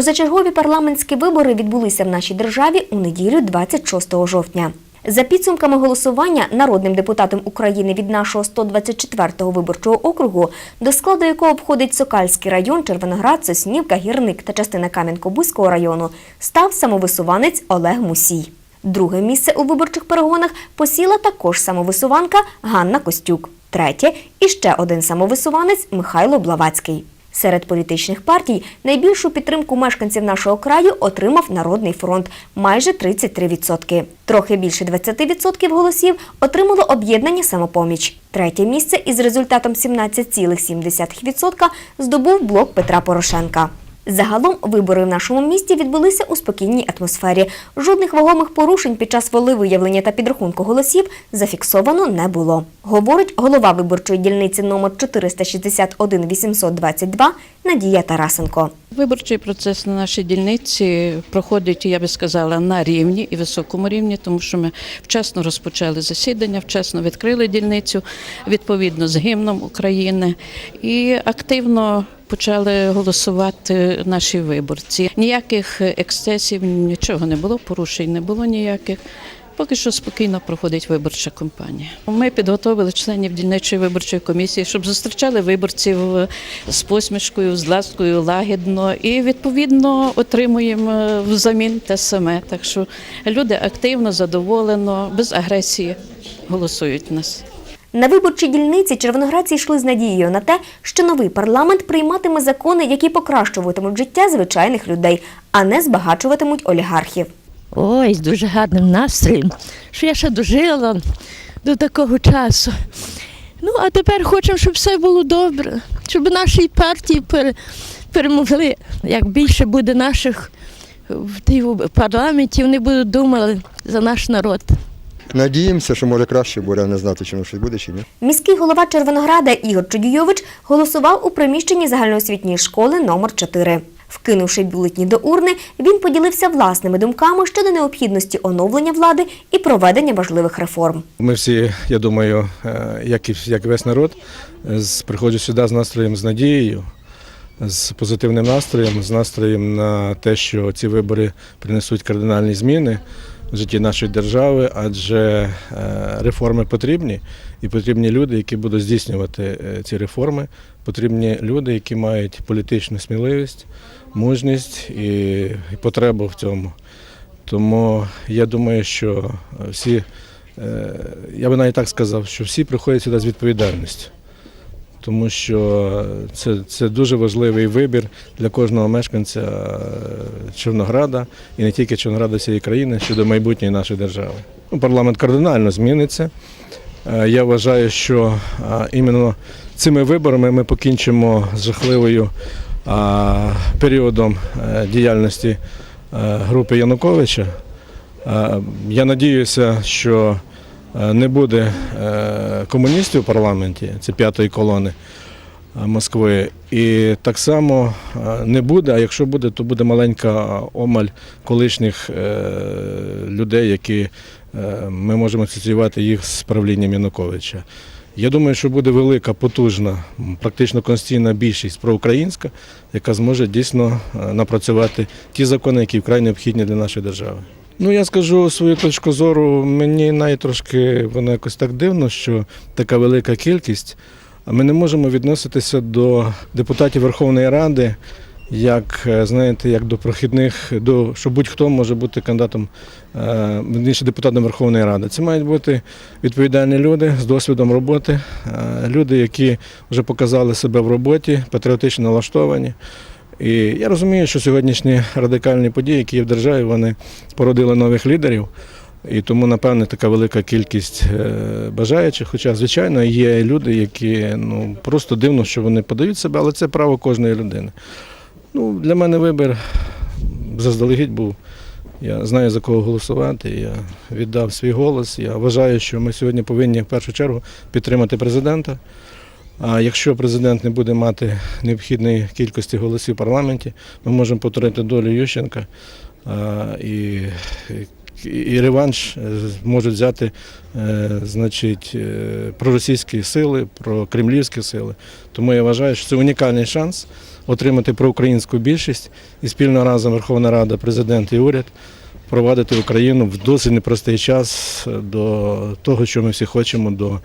Позачергові парламентські вибори відбулися в нашій державі у неділю 26 жовтня. За підсумками голосування народним депутатом України від нашого 124-го виборчого округу, до складу якого входить Сокальський район, Червоноград, Соснівка, Гірник та частина Кам'янко-Бузького району, став самовисуванець Олег Мусій. Друге місце у виборчих перегонах посіла також самовисуванка Ганна Костюк. Третє і ще один самовисуванець Михайло Блавацький. Серед політичних партій найбільшу підтримку мешканців нашого краю отримав Народний фронт майже 33%. Трохи більше 20% голосів отримало об'єднання самопоміч. Третє місце із результатом 17,7% здобув блок Петра Порошенка. Загалом вибори в нашому місті відбулися у спокійній атмосфері. Жодних вагомих порушень під час волевиявлення та підрахунку голосів зафіксовано не було. Говорить голова виборчої дільниці номер 461 822 Надія Тарасенко. Виборчий процес на нашій дільниці проходить, я би сказала, на рівні і високому рівні, тому що ми вчасно розпочали засідання, вчасно відкрили дільницю відповідно з гімном України і активно почали голосувати наші виборці. Ніяких ексцесів, нічого не було, порушень не було ніяких. Поки що спокійно проходить виборча кампанія. Ми підготовили членів дільничої виборчої комісії, щоб зустрічали виборців з посмішкою, з ласкою, лагідно і відповідно отримуємо взамін те саме. Так що люди активно, задоволено, без агресії голосують нас. На виборчій дільниці червоноградці йшли з надією на те, що новий парламент прийматиме закони, які покращуватимуть життя звичайних людей, а не збагачуватимуть олігархів. Ой, з дуже гарним настроєм, що я ще дожила до такого часу. Ну, а тепер хочемо, щоб все було добре, щоб наші партії перемогли. Як більше буде наших в парламенті, вони будуть думали за наш народ. Надіємося, що може краще буде, не знати, чи щось буде, чи ні. Міський голова Червонограда Ігор Чудійович голосував у приміщенні загальноосвітньої школи номер 4 Вкинувши бюлетні до урни, він поділився власними думками щодо необхідності оновлення влади і проведення важливих реформ. Ми всі, я думаю, е, як і як весь народ, приходжу сюди з настроєм, з надією, з позитивним настроєм, з настроєм на те, що ці вибори принесуть кардинальні зміни в житті нашої держави, адже е, реформи потрібні, і потрібні люди, які будуть здійснювати е, ці реформи. Потрібні люди, які мають політичну сміливість, мужність і, потребу в цьому. Тому я думаю, що всі, е, я би навіть так сказав, що всі приходять сюди з відповідальністю. Тому що це, це дуже важливий вибір для кожного мешканця е, Чорнограда і не тільки Чорнограда всієї країни щодо майбутньої нашої держави. Ну, парламент кардинально зміниться. Е, Я вважаю, що іменно цими виборами ми покінчимо з жахливою періодом е, діяльності е, групи Януковича. Е, Я надіюся, що е, не буде е, комуністів у парламенті, це п'ятої колони е, Москви. І так само е, не буде, а якщо буде, то буде маленька омаль колишніх е, людей, які е, ми можемо асоціювати їх з правлінням Януковича. Я думаю, що буде велика, потужна, практично конституційна більшість проукраїнська, яка зможе дійсно е, напрацювати ті закони, які вкрай необхідні для нашої держави. Ну, я скажу свою точку зору, мені навіть трошки воно якось так дивно, що така велика кількість. А ми не можемо відноситися до депутатів Верховної Ради, як е, знаєте, як до прохідних, до що будь-хто може бути кандидатом, е, депутатом Верховної Ради. Це мають бути відповідальні люди з досвідом роботи, е, люди, які вже показали себе в роботі, патріотично налаштовані. І я розумію, що сьогоднішні радикальні події, які є в державі, вони породили нових лідерів. І тому, напевне, така велика кількість е, бажаючих. Хоча, звичайно, є люди, які ну просто дивно, що вони подають себе, але це право кожної людини. Ну, для мене вибір заздалегідь був. Я знаю за кого голосувати. Я віддав свій голос. Я вважаю, що ми сьогодні повинні в першу чергу підтримати президента. А якщо президент не буде мати необхідної кількості голосів в парламенті, ми можемо повторити долю Ющенка. І і реванш е, можуть взяти е, значить, е, проросійські сили, прокремлівські сили. Тому я вважаю, що це унікальний шанс отримати проукраїнську більшість і спільно разом Верховна Рада, президент і уряд провадити Україну в досить непростий час до того, що ми всі хочемо, до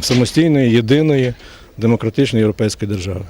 самостійної, єдиної, демократичної європейської держави.